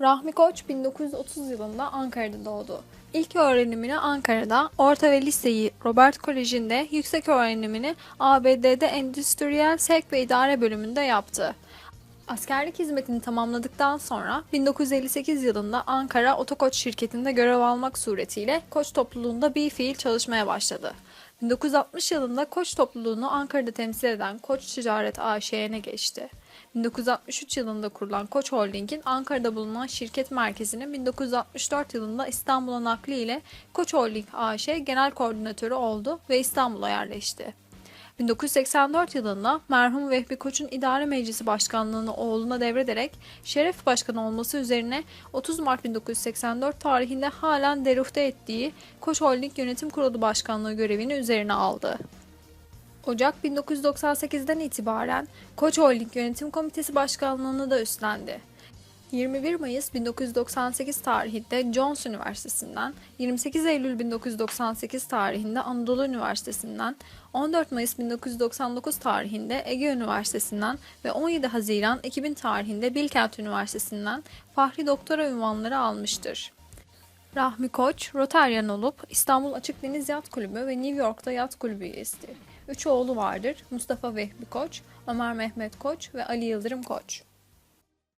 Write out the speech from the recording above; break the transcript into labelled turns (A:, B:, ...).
A: Rahmi Koç 1930 yılında Ankara'da doğdu. İlk öğrenimini Ankara'da, orta ve liseyi Robert Koleji'nde, yüksek öğrenimini ABD'de Endüstriyel Sevk ve İdare bölümünde yaptı. Askerlik hizmetini tamamladıktan sonra 1958 yılında Ankara Otokoç şirketinde görev almak suretiyle Koç topluluğunda bir fiil çalışmaya başladı. 1960 yılında Koç topluluğunu Ankara'da temsil eden Koç Ticaret AŞ'ye geçti. 1963 yılında kurulan Koç Holding'in Ankara'da bulunan şirket merkezinin 1964 yılında İstanbul'a nakli ile Koç Holding AŞ Genel Koordinatörü oldu ve İstanbul'a yerleşti. 1984 yılında merhum Vehbi Koç'un idare meclisi başkanlığını oğluna devrederek şeref başkanı olması üzerine 30 Mart 1984 tarihinde halen deruhte ettiği Koç Holding Yönetim Kurulu Başkanlığı görevini üzerine aldı. Ocak 1998'den itibaren Koç Holding Yönetim Komitesi Başkanlığını da üstlendi. 21 Mayıs 1998 tarihinde Jones Üniversitesi'nden, 28 Eylül 1998 tarihinde Anadolu Üniversitesi'nden, 14 Mayıs 1999 tarihinde Ege Üniversitesi'nden ve 17 Haziran 2000 tarihinde Bilkent Üniversitesi'nden Fahri Doktora ünvanları almıştır. Rahmi Koç, Rotarian olup İstanbul Açık Deniz Yat Kulübü ve New York'ta Yat Kulübü üyesidir. Üç oğlu vardır, Mustafa Vehbi Koç, Ömer Mehmet Koç ve Ali Yıldırım Koç.